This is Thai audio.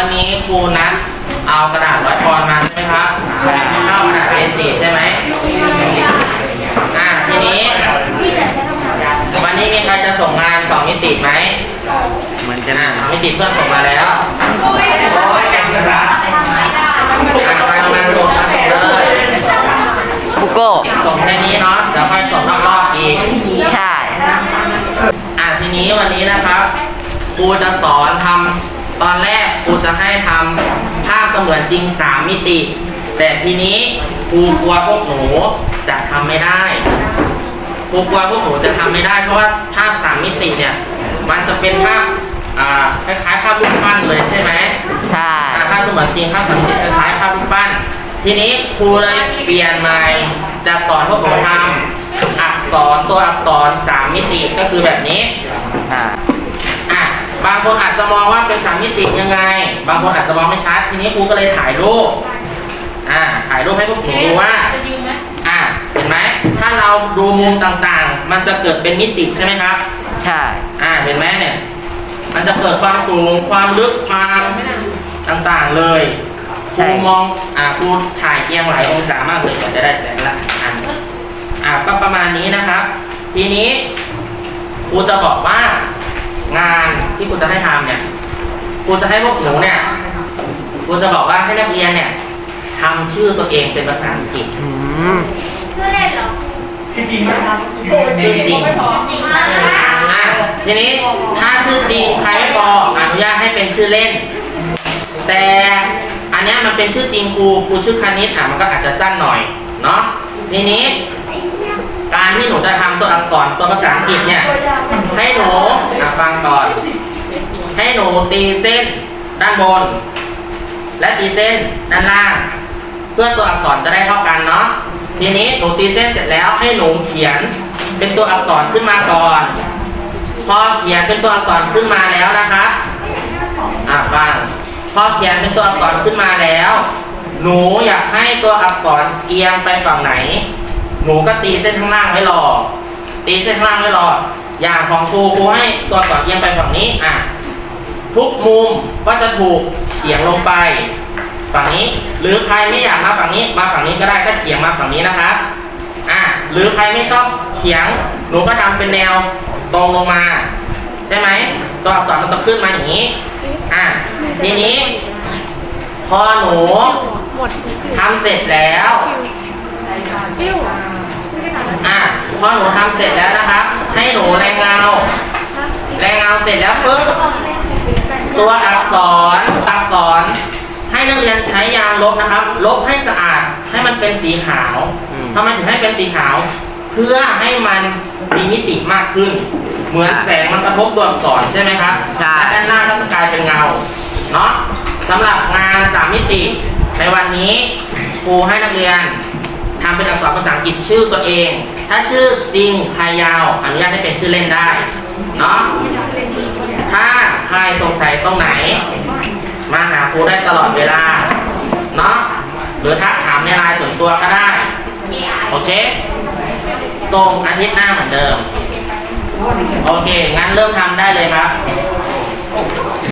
วันนี้ครูนัดเอากระดาษร้อยปอนด์มาใช่ไหมครับเข้ากระดาษ A4 ใช่ไหมอ่าทีนี้ วันนี้มีใครจะส่งงานสองมิติไหมเหมือนจะอ่ามิติเพื่อนส่งมาแล้วอ่าไปเอามาส่งมาส่งเลยบุโก้ส่งแค่นี้เนาะเดี๋ยวค่อยส่งรอบๆอีก ใช่ อะทีนี้วันนี้นะครับครูจะสอนทำ ตอนแรกครูจะให้ทำภาพเสมือนจริง 3 มิติ แต่ทีนี้ครูกลัวพวกหนูจะทำไม่ได้ครูกลัวพวกหนูจะทำไม่ได้ เพราะว่าภาพ 3 มิติเนี่ย มันจะเป็นภาพอ่าคล้ายๆภาพรูปปั้นเลยใช่ไหมใช่อ่าภาพเสมือนจริงภาพสามมิติคล้ายๆภาพรูปปั้น ทีนี้ครูเลยเปลี่ยนใหม่จะสอนพวกหนูทำอักษรตัวอักษร3มิติก็คือแบบนี้อ่าอะ บางคนอาจจะมองว่าเป็นสามมิติยังไง บางคนอาจจะมองไม่ชัด ทีนี้ครูก็เลยถ่ายรูป อ่า ถ่ายรูปให้พวกหนูดูว่าอ่า เห็นไหม ถ้าเราดูมุมต่างๆ มันจะเกิดเป็นมิติใช่ไหมครับ ใช่ อ่า เห็นไหมเนี่ย มันจะเกิดความสูง ความลึก ความต่างๆเลยครูมอง อ่าครูถ่ายเอียงหลายองศามากเลยกว่าจะได้แต่ละอัน อ่าก็ประมาณนี้นะครับ ทีนี้ครูจะบอกว่างาน ที่ครูจะให้ทำเนี่ยครูจะให้พวกหนูเนี่ยครูจะบอกว่าให้นักเรียนเนี่ยทำชื่อตัวเองเป็นภาษาอังกฤษอืมชื่อจริงอะทีนี้ถ้าชื่อจริงใครไม่พออนุญาตให้เป็นชื่อเล่น แต่อันเนี้ยมันเป็นชื่อจริงครูครูชื่อคณิตอะมันก็อาจจะสั้นหน่อยเนาะทีนี้ การที่หนูจะทำตัวอักษรตัวภาษาอังกฤษเนี่ยให้หนูอะฟังก่อนใหนูตีเส้นด้านบน และตีเส้นด้านล่าง เพื่อตัวอักษรจะได้เท่ากันเนาะทีนี้หนูตีเส้นเสร็จแล้วให้หนูเขียนเป็นตัวอักษรขึ้นมาก่อน พอเขียนเป็นตัวอักษรขึ้นมาแล้วนะคะอะฟังพอเขียนเป็นตัวอักษรขึ้นมาแล้ว หนูอยากให้ตัวอักษรเอียงไปฝั่งไหน หนูก็ตีเส้นข้างล่างไว้รอตีเส้นข้างล่างไว้รออย่างของครูครูให้ตัวอักษรเอียงไปฝั่งนี้อะ ทุกมุมก็จะถูกเฉียงลงไป ฝั่งนี้ หรือใครไม่อยากมาฝั่งนี้ มาฝั่งนี้ก็ได้ก็เฉียงมาฝั่งนี้นะครับอะหรือใครไม่ชอบเฉียงหนูก็ทำเป็นแนวตรงลงมาใช่ไหมตัวอักษรมันจะขึ้นมาอย่างนี้อะทีนี้ พอหนูทำเสร็จแล้วอะพอหนูทำเสร็จแล้วนะครับ ให้หนูแรงเงาแรงเงาเสร็จแล้วปุ๊บ ตัวอักษรอักษร ให้นักเรียนใช้ยางลบนะครับ ลบให้สะอาดให้มันเป็นสีขาวทำไมถึงให้เป็นสีขาว เพื่อให้มันมีมิติมากขึ้น เหมือนแสงมันกระทบตัวอักษรใช่ไหมครับใช่และด้านล่างก็จะกลายเป็นเงาเนาะสำหรับงานสามมิติ ในวันนี้ครูให้นักเรียนทำเป็นอักษรภาษาอังกฤษชื่อตัวเอง ถ้าชื่อจริงใครยาวอนุญาตให้เป็นชื่อเล่นได้ เนาะ ถ้าใครสงสัยตรงไหน มาหาครูได้ตลอดเวลา เนาะหรือทักถามในไลน์ส่วนตัวก็ได้ โอเคส่งอาทิตย์หน้าเหมือนเดิม โอเค งั้นเริ่มทำได้เลยครับ